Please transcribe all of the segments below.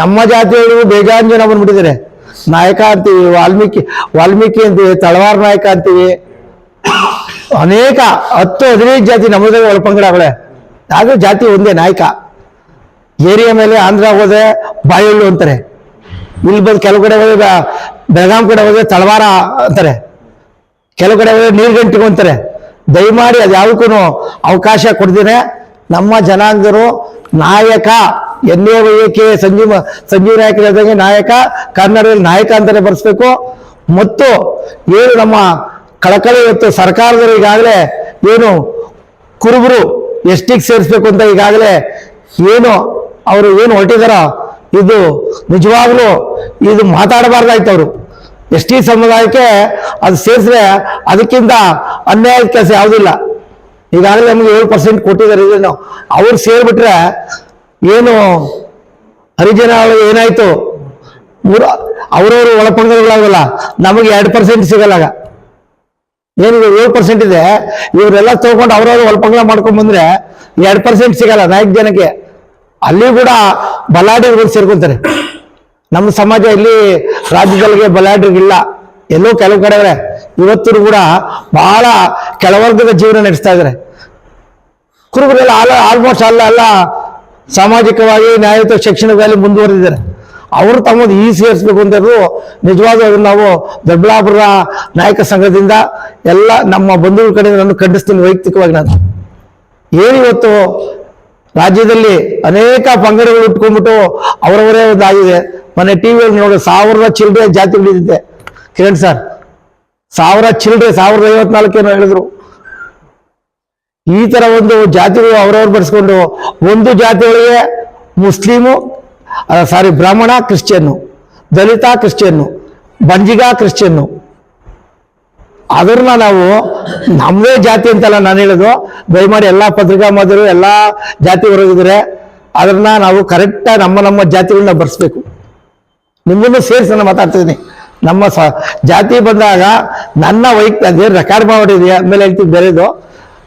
ನಮ್ಮ ಜಾತಿಯವರು ಬೇಜಾನ್ ಜನ ಬಂದ್ಬಿಟ್ಟಿದ್ದಾರೆ ನಾಯಕ ಅಂತೀವಿ, ವಾಲ್ಮೀಕಿ ವಾಲ್ಮೀಕಿ ಅಂತೀವಿ, ತಳವಾರ ನಾಯಕ ಅಂತೀವಿ. ಅನೇಕ ಹತ್ತು ಹದಿನೈದು ಜಾತಿ ನಮ್ಮದಾಗ ಒಳಪಂಗಡಗಳೇ ಆದ್ರೂ ಜಾತಿ ಒಂದೇ ನಾಯಕ. ಏರಿಯಾ ಮೇಲೆ ಆಂಧ್ರ ಹೋದ್ರೆ ಬಾಯಳ್ಳು ಅಂತಾರೆ. ಇಲ್ಲಿ ಬಂದು ಕೆಲವು ಕಡೆ ಹೋದ್ರೆ ಬೆಳಗಾಂ ಕಡೆ ಹೋದ್ರೆ ತಳವಾರ ಅಂತಾರೆ. ಕೆಲವು ಕಡೆ ಹೋದ್ರೆ ನೀರ್ಗಂಟಿಗೂ ಅಂತಾರೆ. ದಯಮಾಡಿ ಅದು ಯಾವಕ್ಕೂ ಅವಕಾಶ ಕೊಡ್ತೀನಿ ನಮ್ಮ ಜನಾಂಗರು ನಾಯಕ N A Y K Sanjeeva Sanjeev Nayaka ಇದ್ದಂಗೆ ನಾಯಕ, ಕನ್ನಡದಲ್ಲಿ ನಾಯಕ ಅಂತಾನೆ ಬರ್ಸ್ಬೇಕು. ಮತ್ತು ಏನು ನಮ್ಮ ಕಳಕಳಿ ಇವತ್ತು ಸರ್ಕಾರದವರು ಈಗಾಗಲೇ ಏನು ಕುರುಬರು ಎಷ್ಟಿಗೆ ಸೇರಿಸ್ಬೇಕು ಅಂತ ಈಗಾಗಲೇ ಏನು ಅವರು ಏನು ಹೊರಟಿದಾರೋ, ಇದು ನಿಜವಾಗ್ಲೂ ಇದು ಮಾತಾಡಬಾರ್ದಾಯ್ತು ಅವರು. ಎಸ್ ಟಿ ಸಮುದಾಯಕ್ಕೆ ಅದು ಸೇರಿಸ್ರೆ ಅದಕ್ಕಿಂತ ಅನ್ಯಾಯದ ಕೆಲಸ ಯಾವುದಿಲ್ಲ. ಈಗಾಗಲೇ ನಮಗೆ ಏಳು ಪರ್ಸೆಂಟ್ ಕೊಟ್ಟಿದ್ದಾರೆ, ಇದನ್ನು ಅವ್ರು ಸೇರ್ಬಿಟ್ರೆ ಏನು ಹರಿಜನ ಏನಾಯ್ತು? ಮೂರು ಅವ್ರವ್ರು ಒಳಪಂಗಡಗಳಾಗಲ್ಲ. ನಮಗೆ ಎರಡು ಪರ್ಸೆಂಟ್ ಸಿಗಲ್ಲ ಆಗ. ಏನಿದೆ ಏಳು ಪರ್ಸೆಂಟ್ ಇದೆ? ಇವರೆಲ್ಲ ತಗೊಂಡು ಅವ್ರವ್ರು ಒಳಪಂಗಡ ಮಾಡ್ಕೊಂಡ್ ಬಂದ್ರೆ ಎರಡು ಪರ್ಸೆಂಟ್ ಸಿಗಲ್ಲ ನಾಲ್ಕು ಜನಕ್ಕೆ. ಅಲ್ಲಿ ಕೂಡ ಬಲಾಢ್ಯಗಳು ಸೇರ್ಕೊಂತಾರೆ. ನಮ್ಮ ಸಮಾಜ ಇಲ್ಲಿ ರಾಜ್ಯದಲ್ಲಿಗೆ ಬಲಾಢ್ಯರಿಗಿಲ್ಲ. ಎಲ್ಲೋ ಕೆಲವು ಕಡೆ ಇವತ್ತು ಕೂಡ ಬಹಳ ಕೆಳವರ್ಗದ ಜೀವನ ನಡೆಸ್ತಾ ಇದ್ದಾರೆ. ಕುರುಬರೆಲ್ಲ ಆಲ್ ಆಲ್ಮೋಸ್ಟ್ ಅಲ್ಲ ಎಲ್ಲ ಸಾಮಾಜಿಕವಾಗಿ ನ್ಯಾಯಯುತ ಶಿಕ್ಷಣದಲ್ಲಿ ಮುಂದುವರೆದಿದ್ದಾರೆ. ಅವರು ತಮ್ಮದು ಈ ಸೇರಿಸ್ಬೇಕು ಅಂತ ನಿಜವಾದ ನಾವು ದೊಡ್ಡಬಳ್ಳಾಪುರ ನಾಯಕ ಸಂಘದಿಂದ ಎಲ್ಲ ನಮ್ಮ ಬಂಧುಗಳ ಕಡೆಯಿಂದ ನಾನು ಖಂಡಿಸ್ತೀನಿ ವೈಯಕ್ತಿಕವಾಗಿ ನಾನು. ಏನಿವತ್ತು ರಾಜ್ಯದಲ್ಲಿ ಅನೇಕ ಪಂಗಡಗಳು ಇಟ್ಕೊಂಡ್ಬಿಟ್ಟು ಅವರವರೇ ಒಂದು ಆಗಿದೆ. ಟಿ ವಿಯಲ್ಲಿ ನೋಡಿ ಸಾವಿರದ ಜಾತಿ ಬಿಡಿದಿದೆ ಕಿರಣ್ ಸರ್, ಸಾವಿರ ಚಿಲ್ಡ್ರೆ ಸಾವಿರದ ಐವತ್ನಾಲ್ಕೇನೋ ಹೇಳಿದ್ರು. ಈ ತರ ಒಂದು ಜಾತಿಗಳು ಅವ್ರವ್ರು ಬರೆಸ್ಕೊಂಡು ಒಂದು ಜಾತಿಗಳಿಗೆ ಮುಸ್ಲಿಮು ಸಾರಿ ಬ್ರಾಹ್ಮಣ, ಕ್ರಿಶ್ಚಿಯನ್ನು, ದಲಿತ, ಕ್ರಿಶ್ಚಿಯನ್ನು, ಬಂಜಿಗ, ಕ್ರಿಶ್ಚಿಯನ್ನು. ಅದನ್ನ ನಾವು ನಮ್ಮದೇ ಜಾತಿ ಅಂತಲ್ಲ ನಾನು ಹೇಳೋದು. ದಯಮಾಡಿ ಎಲ್ಲ ಪತ್ರಿಕಾ ಮಾಧ್ಯಮರು ಎಲ್ಲ ಜಾತಿ ಹೊರಗಿದ್ರೆ ಅದನ್ನ ನಾವು ಕರೆಕ್ಟಾಗಿ ನಮ್ಮ ನಮ್ಮ ಜಾತಿಗಳನ್ನ ಬರ್ಸ್ಬೇಕು ನಿಮ್ಮನ್ನು ಸೇರಿಸಿ ನಾನು ಮಾತಾಡ್ತಿದ್ದೀನಿ. ನಮ್ಮ ಸ ಜಾತಿ ಬಂದಾಗ ನನ್ನ ವೈಯಕ್ತಿಕ ರೆಕಾರ್ಡ್ ಮಾಡಿದೆಯಾ ಆಮೇಲೆ ಹೇಳ್ತೀನಿ ಬೇರೆದು.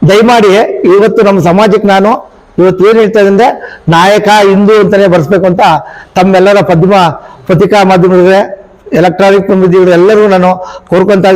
ದಯಮಾಡಿ ಇವತ್ತು ನಮ್ಮ ಸಮಾಜಕ್ಕೆ ನಾನು ಇವತ್ತು ಏನು ಹೇಳ್ತಾ ಇದ್ದೆ ನಾಯಕ, ಹಿಂದೂ ಅಂತಾನೆ ಬರ್ಸ್ಬೇಕು ಅಂತ ತಮ್ಮೆಲ್ಲರ ಪದ್ಮ, ಪತ್ರಿಕಾ ಮಾಧ್ಯಮದವರೇ ಎಲೆಕ್ಟ್ರಾನಿಕ್ ಎಲ್ಲರಿಗೂ ನಾನು ಕೋರ್ಕೊಂತ